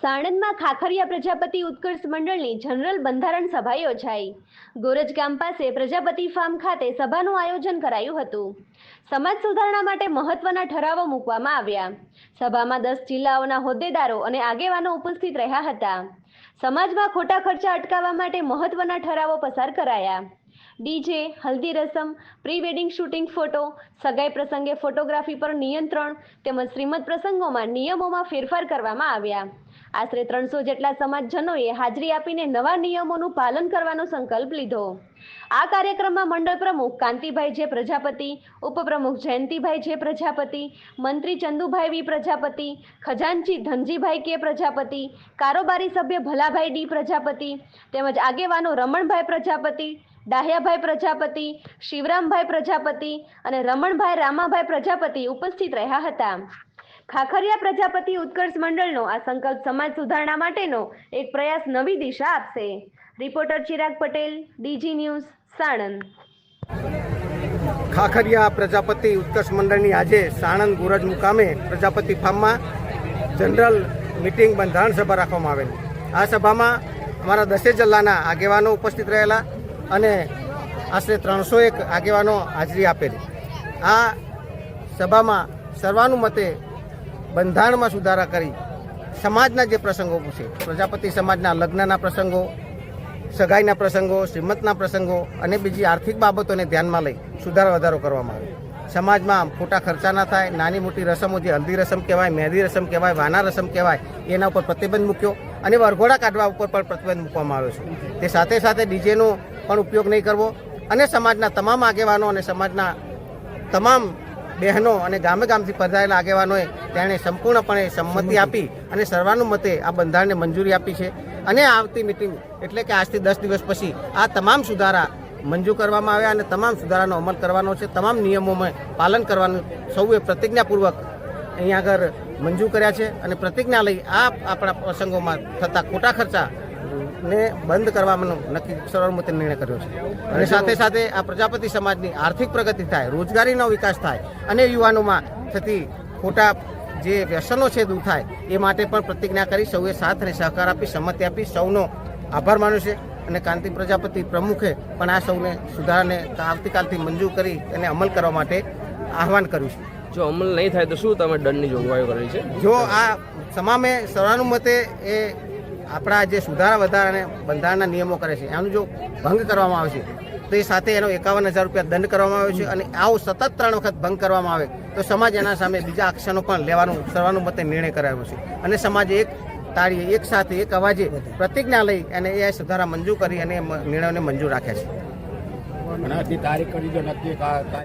સાણંદમાં ખાખરિયા પ્રજાપતિ ઉત્કર્ષ મંડળની જનરલ બંધારણ સભા યોજાઈ. ગોરજ ગામ પાસે પ્રજાપતિ ફાર્મ ખાતે સભાનું આયોજન કરાયું હતું. સમાજ સુધારણા માટે મહત્વના ઠરાવો મૂકવામાં આવ્યા. સભામાં દસ જિલ્લાઓના હોદ્દેદારો અને આગેવાનો ઉપસ્થિત રહ્યા હતા. સમાજમાં ખોટા ખર્ચા અટકાવવા માટે મહત્વના ઠરાવો પસાર કરાયા. ડીજે, હલ્દી રસમ પ્રી વેડિંગ શૂટિંગ ફોટો, સગાઈ પ્રસંગે ફોટોગ્રાફી પર નિયંત્રણ તેમજ શ્રીમદ પ્રસંગોમાં નિયમોમાં ફેરફાર કરવામાં આવ્યા. આશરે ત્રણસો જેટલા સમાજજનોએ હાજરી આપીને નવા નિયમોનું પાલન કરવાનો સંકલ્પ લીધો. આ કાર્યક્રમમાં મંડળ પ્રમુખ કાંતિભાઈ જે પ્રજાપતિ, ઉપપ્રમુખ જયંતિભાઈ જે પ્રજાપતિ, મંત્રી ચંદુભાઈ વી પ્રજાપતિ, ખજાનચી ધનજીભાઈ કે પ્રજાપતિ, કારોબારી સભ્ય ભલાભાઈ ડી પ્રજાપતિ, તેમજ આગેવાનો રમણભાઈ પ્રજાપતિ, ડાહ્યાભાઈ પ્રજાપતિ, શિવરામભાઈ પ્રજાપતિ અને રમણભાઈ રામાભાઈ પ્રજાપતિ ઉપસ્થિત રહ્યા હતા. ખાખરિયા પ્રજાપતિ ઉત્કર્ષ મંડળનો આ સંકલ્પ સમાજ સુધારણા માટેનો એક પ્રયાસ નવી દિશા આપશે. Reporter Chirag Patel, DG news, Sanand. Khakhariya Prajapati Utkarsh મંડળની આજે સાણંદ ગુરજ મુકામે પ્રજાપતિ ફાર્મમાં જનરલ મિટિંગ બંધારણ સભા રાખવામાં આવેલી. આ સભામાં અમારા દસે જિલ્લાના આગેવાનો ઉપસ્થિત રહેલા અને આશરે ત્રણસો એક આગેવાનો હાજરી આપેલી. આ સભામાં સર્વાનુમતે બંધારણમાં સુધારા કરી સમાજના જે પ્રસંગો છે, પ્રજાપતિ સમાજના લગ્નના પ્રસંગો, સગાઈના પ્રસંગો, શ્રીમતના પ્રસંગો અને બીજી આર્થિક બાબતોને ધ્યાનમાં લઈ સુધારો વધારો કરવામાં આવ્યો. સમાજમાં ખોટા ખર્ચા ના થાય, નાની મોટી રસમો જે હલ્દી રસમ કહેવાય, મહેંદી રસમ કહેવાય, વાના રસમ કહેવાય, એના ઉપર પ્રતિબંધ મૂક્યો અને વરઘોડા કાઢવા ઉપર પણ પ્રતિબંધ મૂકવામાં આવ્યો છે. તે સાથે સાથે ડીજેનો પણ ઉપયોગ નહીં કરવો અને સમાજના તમામ આગેવાનો અને સમાજના તમામ બહેનો અને ગામે ગામથી પધારેલા આગેવાનોએ તેણે સંપૂર્ણપણે સંમતિ આપી અને સર્વાનુમતે આ બંધારણને મંજૂરી આપી છે. અને આવતી મિટિંગ એટલે કે આજથી દસ દિવસ પછી આ તમામ સુધારા મંજૂર કરવામાં આવ્યા અને તમામ સુધારાનો અમલ કરવાનો છે. તમામ નિયમોમાં પાલન કરવાનું સૌએ પ્રતિજ્ઞાપૂર્વક અહીંયા આગળ મંજૂર કર્યા છે. અને પ્રતિજ્ઞા લઈ આ આપણા પ્રસંગોમાં થતા ખોટા ખર્ચા ને બંધ કરવાનો નક્કી સર્વમતે નિર્ણય કર્યો છે. અને સાથે સાથે આ પ્રજાપતિ સમાજની આર્થિક પ્રગતિ થાય રોજગારીનો વિકાસ થાય અને યુવાનોમાં થતી ખોટા જે વ્યસનો છે દૂર થાય એ માટે પણ પ્રતિજ્ઞા કરી સૌએ સાથ અને સહકાર આપી સંમતિ આપી સૌનો આભાર માન્યો છે. અને કાંતિ પ્રજાપતિ પ્રમુખે પણ આ સૌને સુધારાને આવતીકાલથી મંજૂર કરી અને અમલ કરવા માટે આહવાન કર્યું છે. જો અમલ નહીં થાય તો શું તમે દંડની જોગવાઈઓ કરી છે? જો આ તમામે સર્વાનુમતે એ આપણા જે સુધારા વધારા અને બંધારણના નિયમો કરે છે, એનું જો ભંગ કરવામાં આવે છે, તો એ સાથે એનો એકાવન હજાર રૂપિયા દંડ કરવામાં આવ્યો છે અને આવો સતત ત્રણ વખત ભંગ કરવામાં આવે, તો સમાજ એના સામે બીજા આક્ષણો પણ લેવાનું, સર્વાનુમતે નિર્ણય કરાયો છે. અને સમાજ એક તાળીએ એક સાથે એક અવાજે પ્રતિજ્ઞા લઈ અને એ સુધારા મંજૂર કરી અને નિર્ણયોને મંજૂર રાખ્યા છે.